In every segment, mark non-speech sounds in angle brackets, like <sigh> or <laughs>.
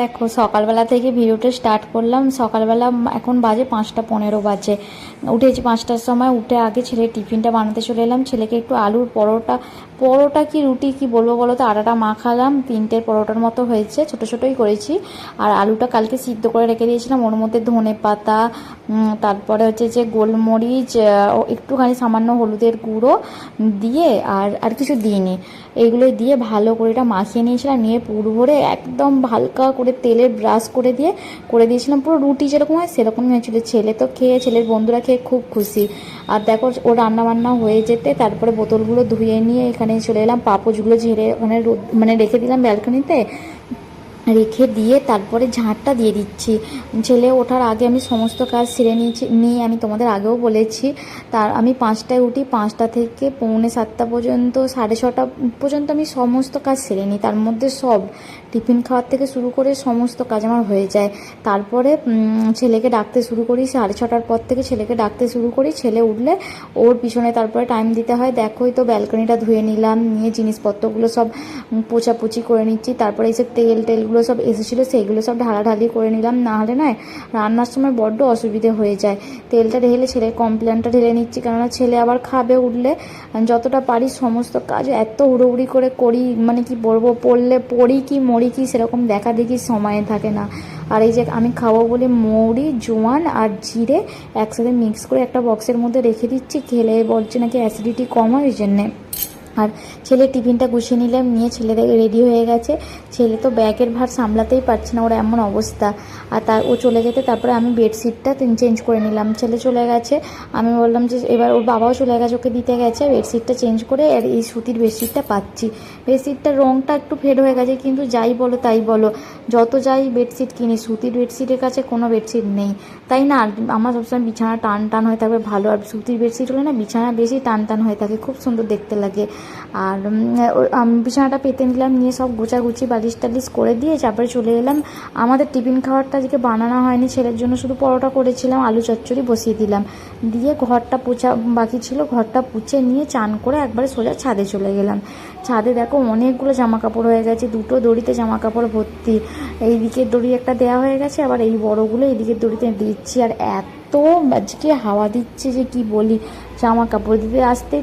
দেখো, সকালবেলা থেকে ভিডিওটা স্টার্ট করলাম। সকালবেলা এখন বাজে পাঁচটা পনেরো বাজে। উঠেছি পাঁচটার সময়, উঠে আগে ছেলে টিফিনটা বানাতে চলে এলাম। ছেলেকে একটু আলুর পরোটা পরোটা কি রুটি, কি বলব বলো তো, আটাটা মাখালাম তিনটে পরোটার মতো হয়েছে, ছোটো ছোটোই করেছি। আর আলুটা কালকে সিদ্ধ করে রেখে দিয়েছিলাম। ওর মধ্যে ধনে পাতা তারপরে হচ্ছে যে গোলমরিচ একটুখানি সামান্য হলুদের গুঁড়ো দিয়ে আর আর কিছু দিইনি। এইগুলো দিয়ে ভালো করে এটা মাখিয়ে নিয়েছিলাম। নিয়ে পুর ভরে একদম হালকা করে তেলে ব্রাশ করে দিয়ে, করে দিয়েছিলাম। পুরো রুটি যেরকম হয় সেরকমই হয়েছিল ছেলে তো খেয়ে, ছেলের বন্ধুরা খেয়ে খুব খুশি। আর দেখো, ও রান্না বান্না হয়ে যেতে, তারপরে বোতলগুলো ধুয়ে নিয়ে এখানে চলে এলাম। পাপোচগুলো ঝেড়ে ওখানে মানে রেখে দিলাম ব্যালকনিতে। রেখে দিয়ে তারপরে ঝাঁটটা দিয়ে দিচ্ছি। ছেলে ওঠার আগে আমি সমস্ত কাজ সেরে নিয়েছি, নিয়ে আমি তোমাদের আগেও বলেছি, তার আমি পাঁচটায় উঠি, পাঁচটা থেকে পৌনে সাতটা পর্যন্ত, সাড়ে ছটা পর্যন্ত আমি সমস্ত কাজ সেরে নিই। তার মধ্যে সব টিফিন খাওয়ার থেকে শুরু করে সমস্ত কাজ আমার হয়ে যায়। তারপরে ছেলেকে ডাকতে শুরু করি, সাড়ে ছটার পর থেকে ছেলেকে ডাকতে শুরু করি। ছেলে উঠলে ওর পিছনে তারপরে টাইম দিতে হয়। দেখোই তো ব্যালকনিটা ধুয়ে নিলাম, নিয়ে জিনিসপত্রগুলো সব পোছাপুছি করে নিচ্ছি। তারপরে যে তেল টেলগুলো সব এসেছিল সেইগুলো সব ঢালাঢালি করে নিলাম। না হলে নয়, রান্নার সময় বড্ড অসুবিধে হয়ে যায়। তেলটা ঢেলে ছেলের কমপ্লেনটা ঢেলে নিচ্ছি, কেননা ছেলে আবার খাবে উঠলে। যতটা পারি সমস্ত কাজ এত হুড়োহুড়ি করে করি মানে কি বলব, পড়লে পড়ি কি মরি কি সেরকম দেখা দেখি সময় থাকে না। আর এই যে আমি খাব বলে মৌরি, জোয়ান আর জিরে একসাথে মিক্স করে একটা বক্সের মধ্যে রেখে দিচ্ছি, খেলে বলছে নাকি অ্যাসিডিটি কম হয় ওই জন্যে। আর ছেলে টিফিনটা গুছিয়ে নিলাম, নিয়ে ছেলে রেডি হয়ে গেছে। ছেলে তো ব্যাগের ভার সামলাতেই পারছে না, ওর এমন অবস্থা। আর তার, ও চলে যেতে, তারপরে আমি বেডশিটটা চেঞ্জ করে নিলাম। ছেলে চলে গেছে, আমি বললাম যে, এবার ওর বাবাও চলে গেছে, ওকে দিতে গেছে। বেডশিটটা চেঞ্জ করে আর এই সুতির বেডশিটটা পাচ্ছি। বেডশিটটার রঙটা একটু ফেড হয়ে গেছে, কিন্তু যাই বলো তাই বলো। যত যাই বেডশিট কিনি, সুতির বেডশিটের কাছে কোনো বেডশিট নেই। তাই না? আমার সবসময় বিছানা টান টান হয়ে থাকবে ভালো। আর সুতির বেডশিট হলে না, বিছানা বেশি টান টান হয়ে থাকে, খুব সুন্দর দেখতে লাগে। আর আমি বিছানাটা পেতে নিলাম, নিয়ে সব গোছাগুছি, বালিশ টালিশ করে দিয়ে তারপরে চলে এলাম। আমাদের টিফিন খাবারটা আজকে বানানো হয়নি, ছেলের জন্য শুধু পরোটা করেছিলাম, আলু চচ্চড়ি বসিয়ে দিলাম। দিয়ে ঘরটা পোছা, বাকি ছিল ঘরটা পুছে নিয়ে চান করে একবারে সোজা ছাদে চলে গেলাম। ছাদে দেখো অনেকগুলো জামা কাপড় হয়ে গেছে, দুটো দড়িতে জামা কাপড় ভর্তি। এই দিকের দড়ি একটা দেওয়া হয়ে গেছে, আবার এই বড়গুলো এই দিকের দড়িতে দিচ্ছি। আর এত আজকে হাওয়া দিচ্ছে যে কি বলি জামা কাপড় দিতে আসতে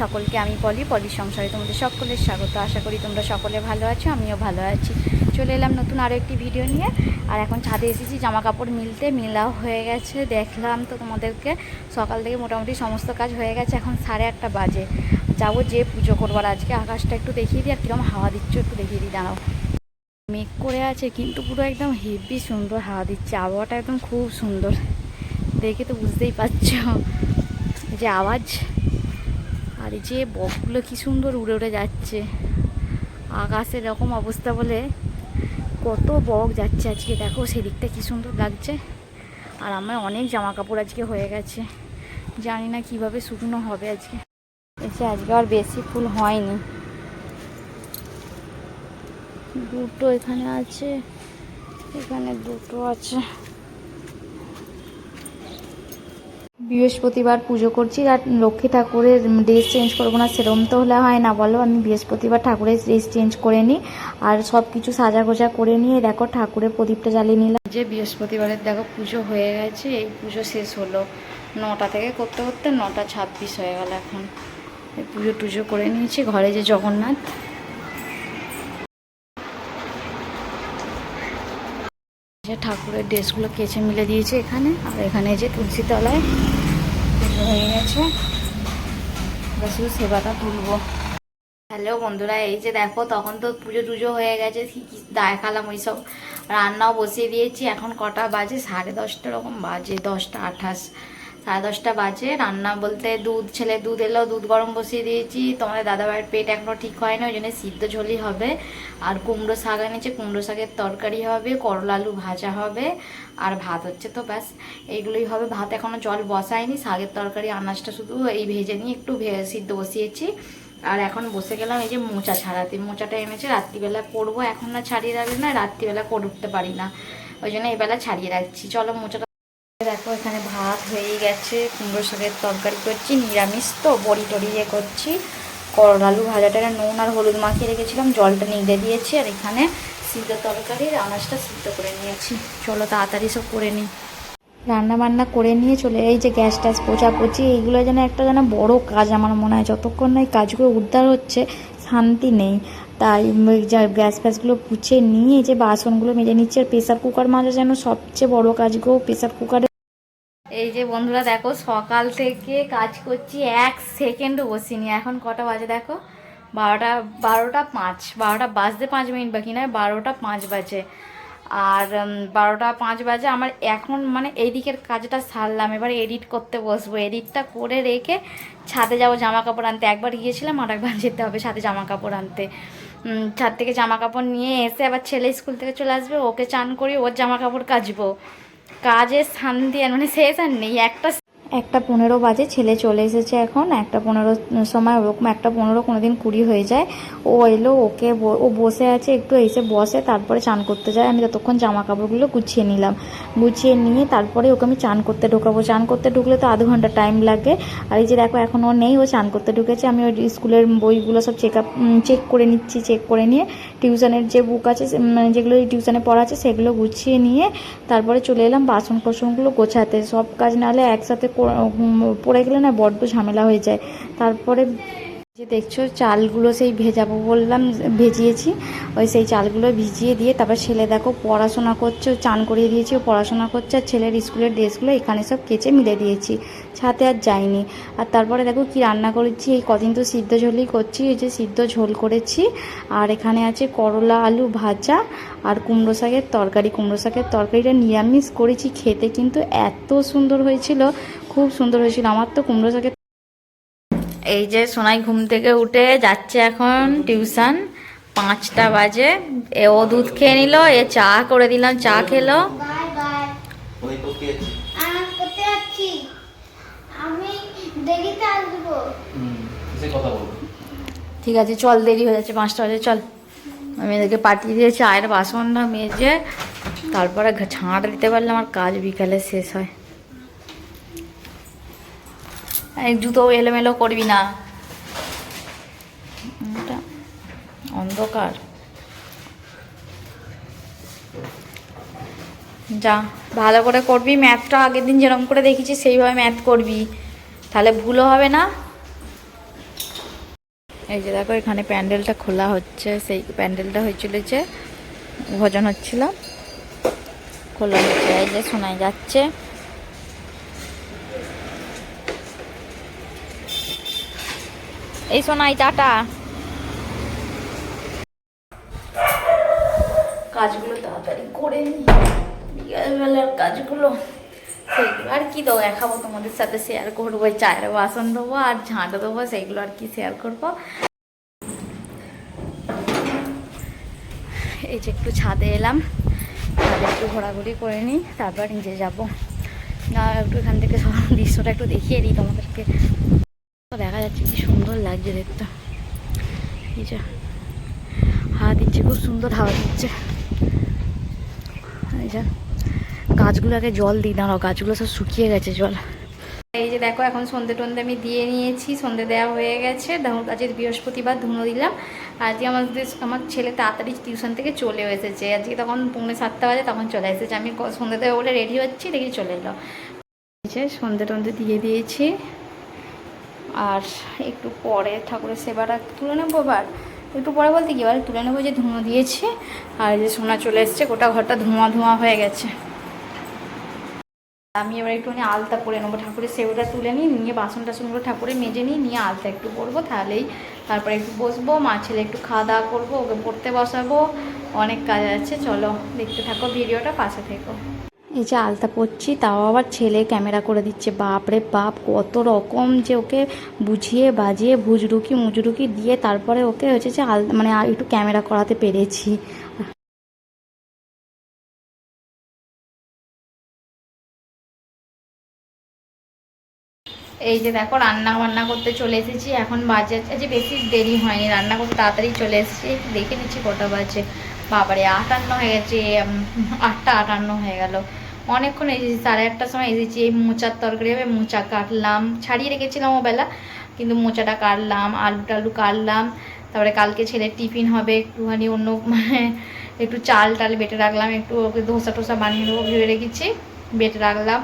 সকলকে আমি পলি, পলির সংসারে তোমাদের সকলের স্বাগত। আশা করি তোমরা সকলে ভালো আছো, আমিও ভালো আছি। চলে এলাম নতুন আরও একটি ভিডিও নিয়ে। আর এখন ছাদে এসেছি জামা কাপড় মিলতে মিলাও হয়ে গেছে, দেখলাম তো তোমাদেরকে। সকাল থেকে মোটামুটি সমস্ত কাজ হয়ে গেছে, এখন সাড়ে আটটা বাজে। যাব যে পুজো করবার আজকে আকাশটা একটু দেখিয়ে দিই, আর কীরকম হাওয়া দিচ্ছ একটু দেখিয়ে দিই, দাঁড়াও। মেঘ করে আছে, কিন্তু পুরো একদম হেভি সুন্দর হাওয়া দিচ্ছে, আবহাওয়াটা একদম খুব সুন্দর। দেখে তো বুঝতেই পারছ। যে আওয়াজ। আর যে বকগুলো কি সুন্দর উড়ে উড়ে যাচ্ছে। আকাশের এরকম অবস্থা বলে কত বক যাচ্ছে আজকে। দেখো সেদিকটা কি সুন্দর লাগছে। আর আমার অনেক জামা কাপড় আজকে হয়ে গেছে। জানি না কীভাবে শুকনো হবে আজকে। এসে আজকে আর বেশি ফুল হয়নি। দুটো এখানে আছে, এখানে দুটো আছে। বৃহস্পতিবার পুজো করছি আর লক্ষ্মী ঠাকুরের ড্রেস চেঞ্জ করব না সেরকম তো হলে হয় না, বলো। আমি বৃহস্পতিবার ঠাকুরের ড্রেস চেঞ্জ করে নিই আর সব কিছু সাজা গোজা করে নিয়ে দেখো ঠাকুরের প্রদীপটা জ্বালিয়ে নিলাম। যে বৃহস্পতিবারের দেখো পুজো হয়ে গেছে, এই পুজো শেষ হলো। নটা থেকে করতে করতে নটা ছাব্বিশ হয়ে গেল এখন। পুজো টুজো করে নিয়েছি, ঘরে যে জগন্নাথ যে ঠাকুরের ড্রেসগুলো কেচে মিলে দিয়েছে এখানে। আর এখানে যে তুলসী তলায় হয়ে গেছে। শুধু সেবাটা তুলবো। হ্যালো বন্ধুরা, এই যে দেখো, তখন তো পুজো টুজো হয়ে গেছে দেখালাম ওই সব রান্নাও বসিয়ে দিয়েছি, এখন কটা বাজে? সাড়ে দশটা রকম বাজে, দশটা আঠাশ। সাড়ে দশটা বাজে। রান্না বলতে দুধ, ছেলে দুধ এলো, দুধ গরম বসিয়ে দিয়েছি। তোমাদের দাদাভাইয়ের পেট এখনও ঠিক হয় না ওই জন্য সিদ্ধ ঝোলই হবে। আর কুমড়ো শাক এনেছে, কুমড়ো শাকের তরকারি হবে, করলা আলু ভাজা হবে, আর ভাত হচ্ছে তো ব্যাস। এইগুলোই হবে। ভাত এখনও জল বসায়নি, শাকের তরকারি, আনাজটা শুধু এই ভেজে নিয়ে একটু সিদ্ধ বসিয়েছি। আর এখন বসে গেলাম এই যে মোচা ছাড়াতে। মোচাটা এনেছে, রাত্রিবেলা করব। এখন না ছাড়িয়ে রাখলে না, রাত্রিবেলা করে উঠতে পারি না। ওই জন্য এবেলা ছাড়িয়ে রাখছি। চলো মোচাটা দেখো, এখানে ভাত হয়ে গেছে কুমড়ো শাকের তরকারি করছি, নিরামিষ তো, বড়ি টড়ি ইয়ে করছি। করলা, আলু ভাজাটা নুন আর হলুদ মাখিয়ে রেখেছিলাম, জলটা নিগড়ে দিয়েছি, আর এখানে সিদ্ধ তরকারির আনাজটা সিদ্ধ করে নিয়েছি। চলো তাড়াতাড়ি সব করে নিই। রান্না বান্না করে নিয়ে চলে এই যে গ্যাস ট্যাস পোছাপুছি এইগুলো যেন একটা যেন বড় কাজ আমার মনে হয়। যতক্ষণ না এই কাজগুলো উদ্ধার হচ্ছে, শান্তি নেই। তাই গ্যাস ফ্যাসগুলো পুছে নিয়ে যে বাসনগুলো মেজে নিচ্ছে, আর প্রেসার কুকার মাজা যেন সবচেয়ে বড় কাজগুলো প্রেসার কুকারে এই যে বন্ধুরা দেখো, সকাল থেকে কাজ করছি এক সেকেন্ডও বসিনি। এখন কটা বাজে দেখো? বারোটা বারোটা পাঁচ, বারোটা বাজতে পাঁচ মিনিট বাকি নয়, বারোটা পাঁচ বাজে। আর বারোটা পাঁচ বাজে আমার এখন মানে এই দিকের কাজটা সারলাম, এবার এডিট করতে বসবো। এডিটটা করে রেখে ছাদে যাব জামা কাপড় আনতে। একবার গিয়েছিলাম, আর একবার <laughs> যেতে হবে ছাদে জামা কাপড় আনতে ছাদ থেকে জামা কাপড় নিয়ে এসে আবার ছেলে স্কুল থেকে চলে আসবে, ওকে চান করি ওর জামা কাপড় কাচবো। কাজের শান্তি আর মানে শেষ আর নেই একটা একটা পনেরো বাজে ছেলে চলে এসেছে এখন, একটা পনেরো সময় ওরকম একটা পনেরো কোনো দিন কুড়ি হয়ে যায়। ও এলো, ওকে ও বসে আছে, একটু এসে বসে, তারপরে চান করতে যায়। আমি ততক্ষণ জামা কাপড়গুলো গুছিয়ে নিলাম। গুছিয়ে নিয়ে তারপরে ওকে আমি চান করতে ঢোকাবো। চান করতে ঢুকলে তো আধ ঘণ্টা টাইম লাগে। আর এই যে দেখো, এখন ও নেই, ও চান করতে ঢুকেছে। আমি ওই স্কুলের বইগুলো সব চেক আপ চেক করে নিচ্ছি চেক করে নিয়ে টিউশনের যে বুক আছে মানে যেগুলো টিউশনে পড়া আছে, সেগুলো গুছিয়ে নিয়ে তারপরে চলে এলাম বাসন কোসনগুলো গোছাতে। সব কাজ নাহলে একসাথে পড়ে গেলে না বড্ড ঝামেলা হয়ে যায়। তারপরে যে দেখছ, চালগুলো সেই ভেজাবো বললাম, ভেজিয়েছি। ওই সেই চালগুলো ভিজিয়ে দিয়ে তারপর ছেলে দেখো পড়াশোনা করছে চান করিয়ে দিয়েছি, ও পড়াশোনা করছে, আর ছেলের স্কুলের ড্রেসগুলো এখানে সব কেচে মিলে দিয়েছি। ছাতে আর যাইনি আর তারপরে দেখো কি রান্না করেছি, এই কদিন তো সিদ্ধ ঝোলই করছি, এই যে সিদ্ধ ঝোল করেছি। আর এখানে আছে করলা আলু ভাজা আর কুমড়ো শাকের তরকারি। কুমড়ো শাকের তরকারিটা নিরামিষ করেছি, খেতে কিন্তু এত সুন্দর হয়েছিল, খুব সুন্দর হয়েছিল। আমার তো কুমড়ো শাকের এই যে সোনাই ঘুম থেকে উঠে যাচ্ছে এখন টিউশন পাঁচটা বাজে। এ ও দুধ খেয়ে নিল এ চা করে দিলাম চা খেলো। ঠিক আছে চল দেরি হয়ে যাচ্ছে পাঁচটা বাজে চল। আমি এদেরকে পাঠিয়ে দিয়ে চায়ের বাসনটা মেজে তারপরে ঝাঁট দিতে পারলে আমার কাজ বিকালে শেষ হয়। জুতো এলোমেলো করবি না। অন্ধকার। যা, ভালো করে করবি। ম্যাথটা আগের দিন যেরকম করে দেখেছি সেইভাবে ম্যাথ করবি। তাহলে ভুলও হবে না। এই যে দেখো, এখানে প্যান্ডেলটা খোলা হচ্ছে। সেই প্যান্ডেলটা হয়েছিল যে ভজন হচ্ছিল। খোলা হচ্ছে। এই যে শোনাই যাচ্ছে। এই শোনাই টাটা। কাজগুলো তাড়াতাড়ি করে নি। বিকালবেলার কাজগুলো। সেইগুলো আর কি দেবো দেখাবো তোমাদের সাথে শেয়ার করব চায়ের বাসন দেবো আর ঝাঁট দেবো সেইগুলো আর কি শেয়ার করব। এই যে একটু ছাদে এলাম ছাদে একটু ঘোরাঘুরি করে নিই তারপর নিজে যাব। একটু এখান থেকে সব দৃশ্যটা একটু দেখিয়ে দিই তোমাদেরকে। দেখা যাচ্ছে কি সুন্দর লাগছে দেখতে। হাওয়া দিচ্ছে, খুব সুন্দর হাওয়া দিচ্ছে। এই যে গাছগুলোকে জল দিই, দাঁড়াও, গাছগুলো সব শুকিয়ে গেছে, জল। এই যে দেখো, এখন সন্ধে টন্ধে আমি দিয়ে নিয়েছি, সন্ধে দেওয়া হয়ে গেছে। আজকে বৃহস্পতিবার ধুনো দিলাম। আজকে আমাদের আমার ছেলে তাড়াতাড়ি টিউশন থেকে চলে এসেছে। আজকে তখন পৌনে সাতটা বাজে, তখন চলে এসেছে। আমি সন্ধে দেওয়া বলে রেডি হচ্ছি, দেখি চলে এলো। সন্ধে টন্ধে দিয়ে দিয়েছি। আর একটু পরে ঠাকুরের সেবাটা তুলে নেব এবার। একটু পরে বলতে কি, এবার তুলে নেব যে ধুনো দিয়েছি, আর যে সোনা চলে এসছে, গোটা ঘরটা ধোঁয়া ধোঁয়া হয়ে গেছে। আমি এবার একটুখানি আলতা পরে নেব, ঠাকুরের সেবটা তুলে নিই, নিয়ে বাসন টাসনগুলো ঠাকুরের মেজে নিই, নিয়ে আলতা একটু পরবো, তাহলেই তারপরে একটু বসবো, মা ছেলে একটু খাওয়া দাওয়া করব, ওকে পড়তে বসাবো, অনেক কাজ আছে, চলো দেখতে থাকো ভিডিওটা, পাশে থেকো। এই যে আলতা পরছি, তাও আবার ছেলে ক্যামেরা করে দিচ্ছে। বাপ রে বাপ, কত রকম যে ওকে বুঝিয়ে বাজিয়ে ভুজরুকি মুজরুকি দিয়ে তারপরে ওকে হচ্ছে যে আল মানে একটু ক্যামেরা করাতে পেরেছি। এই যে দেখো, রান্না বান্না করতে চলে এসেছি। এখন বাজে যে বেশি দেরি হয়নি, রান্না করতে তাড়াতাড়ি চলে এসেছি। দেখে নিচ্ছি কটা বাজে। বাবারে আটান্ন হয়ে গেছে আটটা আটান্ন হয়ে গেল। অনেকক্ষণ এসেছি সাড়ে আটটার সময় এসেছি এই মোচার তরকারি হবে, মোচা কাটলাম। ছাড়িয়ে রেখেছিলাম ওবেলা, কিন্তু মোচাটা কাটলাম আলু টালু কাটলাম। তারপরে কালকে ছেলের টিফিন হবে, একটুখানি অন্য মানে একটু চাল টাল বেটে রাখলাম, একটু ওকে ধোসা টোসা বানিয়ে দেবো ভেবে রেখেছি, বেটে রাখলাম।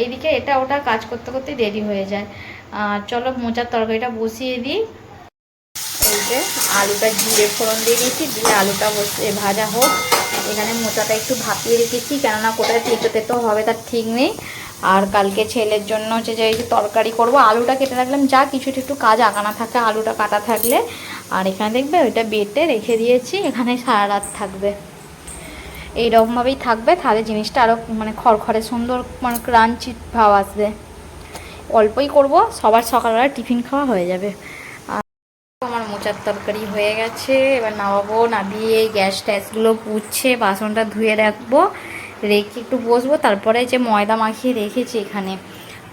এইদিকে এটা ওটা কাজ করতে করতে দেরি হয়ে যায়। আর চলো মোচার তরকারিটা বসিয়ে দিই। এই যে আলুটা জিরে ফোড়ন দিয়ে দিয়েছি, দিয়ে আলুটা বসে ভাজা হোক। এখানে মোচাটা একটু ভাপিয়ে রেখেছি, কেননা কোথায় তেতো তেতো হবে তার ঠিক নেই। আর কালকে ছেলের জন্য হচ্ছে যে তরকারি করব, আলুটা কেটে রাখলাম, যা কিছু একটু কাজ আগানা থাকে, আলুটা কাটা থাকলে। আর এখানে দেখবে ওইটা বেটে রেখে দিয়েছি, এখানে সারা রাত থাকবে। এইরকমভাবেই থাকবে, তাহলে জিনিসটা আরও মানে খড়খড়ে সুন্দর মানে ক্রাঞ্চি ভাব আসবে। অল্পই করব, সবার সকালবেলা টিফিন খাওয়া হয়ে যাবে। মোচার তরকারি হয়ে গেছে। এবার নামাবো, নামিয়ে গ্যাস ট্যাসগুলো পুচ্ছে বাসনটা ধুয়ে রাখব, রেখে একটু বসবো, তারপরে যে ময়দা মাখিয়ে রেখেছি এখানে।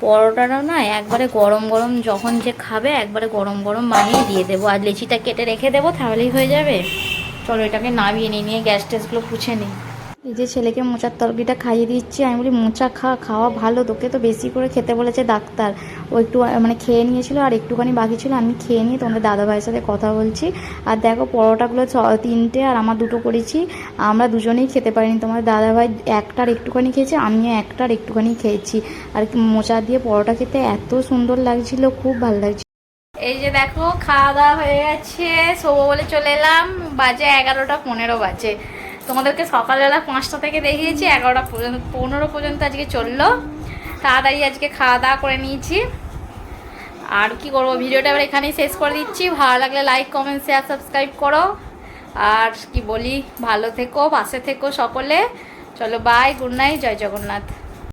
পরোটাটা না একবারে গরম গরম যখন যে খাবে একবারে গরম গরম বানিয়ে দিয়ে দেবো। আর লেচিটা কেটে রেখে দেবো, তাহলেই হয়ে যাবে। চলো এটাকে নামিয়ে নিয়ে নিয়ে গ্যাস ট্যাসগুলো পুছে নিই। এই যে ছেলেকে মোচার তরকারিটা খাইয়ে দিচ্ছি। আমি বলি, মোচা খা, খাওয়া ভালো, তোকে তো বেশি করে খেতে বলেছে ডাক্তার। ও একটু মানে খেয়ে নিয়েছিল আর একটুখানি বাকি ছিল, আমি খেয়ে নিয়ে তোমাদের দাদা ভাইয়ের সাথে কথা বলছি। আর দেখো, পরোটাগুলো ছ, তিনটে আর আমার দুটো করেছি। আমরা দুজনেই খেতে পারিনি। তোমার দাদা ভাই একটার একটুখানি খেয়েছে, আমিও একটার একটুখানি খেয়েছি। আর মোচা দিয়ে পরোটা খেতে এত সুন্দর লাগছিল, খুব ভালো লাগছিল। এই যে দেখো, খাওয়া দাওয়া হয়ে গেছে। শোবো বলে চলে এলাম। বাজে এগারোটা পনেরো বাজে। তোমাদেরকে সকালবেলা পাঁচটা থেকে দেখিয়েছি, এগারোটা পর্যন্ত, পনেরো পর্যন্ত আজকে চলল। তাড়াতাড়ি আজকে খাওয়া দাওয়া করে নিয়েছি। আর কি করব, ভিডিওটা এবার এখানেই শেষ করে দিচ্ছি। ভালো লাগলে লাইক কমেন্ট শেয়ার সাবস্ক্রাইব করো। আর কি বলি, ভালো থেকো, পাশে থেকো সকলে। চলো বাই গুড নাইট জয় জগন্নাথ।